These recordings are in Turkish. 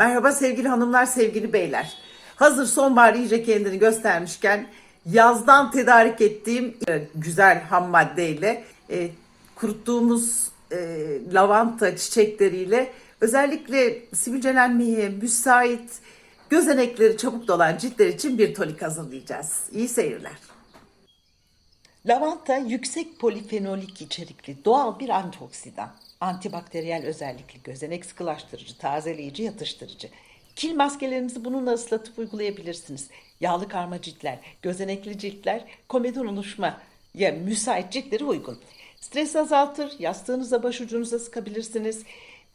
Merhaba sevgili hanımlar, sevgili beyler. Hazır sonbahar iyice kendini göstermişken yazdan tedarik ettiğim e, güzel ham maddeyle e, kuruttuğumuz e, lavanta çiçekleriyle özellikle sivilcelenmeye müsait gözenekleri çabuk dolan ciltler için bir tonik hazırlayacağız. İyi seyirler. Lavanta yüksek polifenolik içerikli doğal bir antioksidan. Antibakteriyel özellikli gözenek sıkılaştırıcı, tazeleyici, yatıştırıcı. Kil maskelerinizi bununla ıslatıp uygulayabilirsiniz. Yağlı karma ciltler, gözenekli ciltler, komedon oluşma ya müsait ciltlere uygun. Stres azaltır, yastığınıza başucunuza sıkabilirsiniz.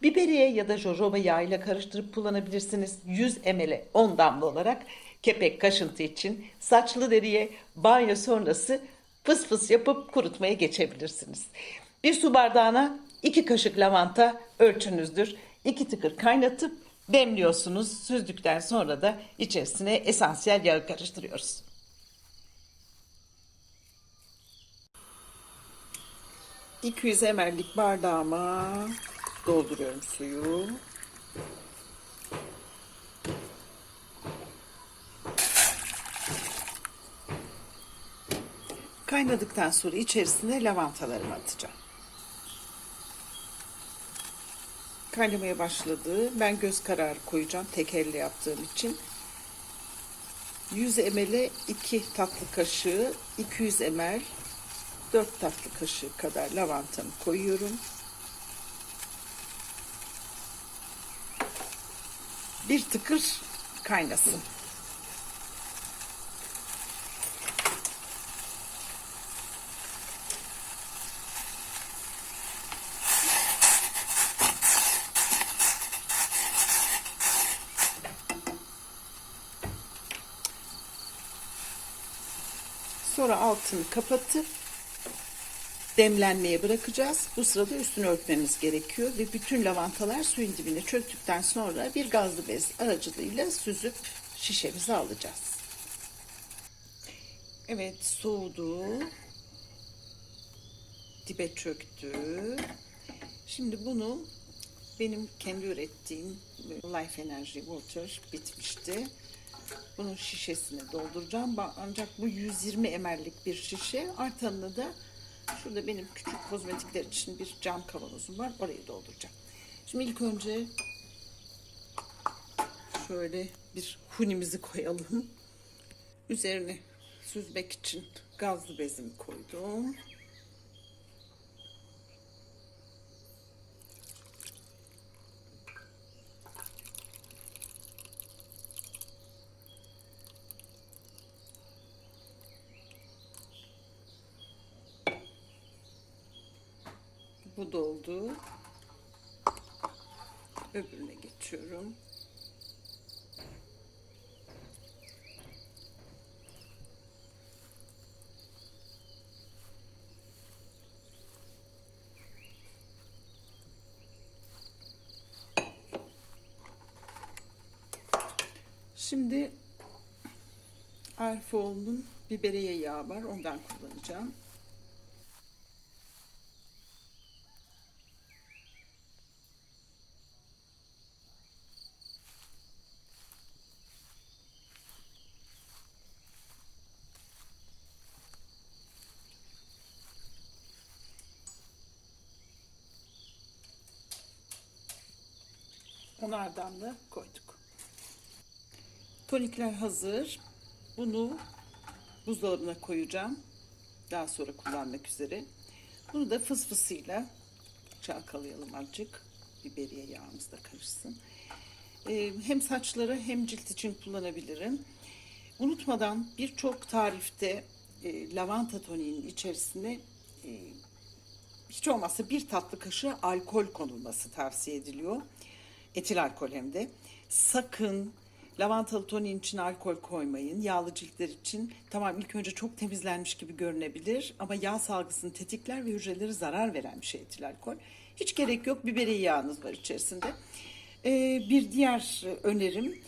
Biberiye ya da jojoba yağıyla karıştırıp kullanabilirsiniz. 100 ml 10 damla olarak kepek kaşıntı için saçlı deriye banyo sonrası fıs fıs yapıp kurutmaya geçebilirsiniz. Bir su bardağına 2 kaşık lavanta ölçünüzdür. 2 tıkır kaynatıp demliyorsunuz. Süzdükten sonra da içerisine esansiyel yağı karıştırıyoruz. ...200 ml'lik bardağıma dolduruyorum suyu. Kaynadıktan sonra içerisine lavantalarımı atacağım. Kaynamaya başladı. Ben göz kararı koyacağım tek elle yaptığım için. 100 ml'e 2 tatlı kaşığı, 200 ml 4 tatlı kaşığı kadar lavantamı koyuyorum. Bir tıkır kaynasın. Sonra altını kapatıp demlenmeye bırakacağız. Bu sırada üstünü örtmemiz gerekiyor ve bütün lavantalar suyun dibine çöktükten sonra bir gazlı bez aracılığıyla süzüp şişemize alacağız. Evet soğudu. Dibe çöktü. Şimdi bunu benim kendi ürettiğim Life Energy Water bitmişti. Bunun şişesini dolduracağım. Ancak bu 120 ml'lik bir şişe. Artanını da şurada benim küçük kozmetikler için bir cam kavanozum var. Orayı dolduracağım. Şimdi ilk önce şöyle bir hunimizi koyalım. Üzerine süzmek için gazlı bezimi koydum. Bu doldu. Öbürüne geçiyorum. Şimdi Arfoğlu'nun biberiye yağı var. Ondan kullanacağım. Onlardan da koyduk. Tonikler hazır. Bunu buzdolabına koyacağım. Daha sonra kullanmak üzere. Bunu da fıs fısıyla çalkalayalım azıcık. Biberiye yağımız da karışsın. Ee, hem saçları hem cilt için kullanabilirim. Unutmadan birçok tarifte e, lavanta toniğinin içerisine e, hiç olmazsa bir tatlı kaşığı alkol konulması tavsiye ediliyor. Etil alkol hem de. Sakın lavantalı toniğin için alkol koymayın. Yağlı ciltler için tamam ilk önce çok temizlenmiş gibi görünebilir ama yağ salgısını tetikler ve hücreleri zarar veren bir şey etil alkol. Hiç gerek yok. Biberiye yağınız var içerisinde. Ee, bir diğer önerim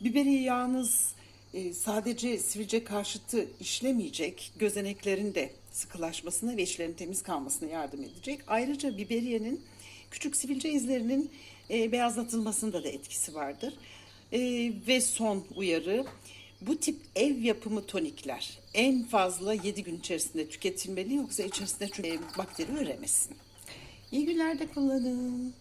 biberiye yağınız e, sadece sivilce karşıtı işlemeyecek, gözeneklerin de sıkılaşmasına ve içlerin temiz kalmasına yardım edecek. Ayrıca biberiyenin küçük sivilce izlerinin e, beyazlatılmasında da etkisi vardır. E, ve son uyarı bu tip ev yapımı tonikler en fazla 7 gün içerisinde tüketilmeli yoksa içerisinde çok e, bakteri üremesin. İyi günlerde kullanın.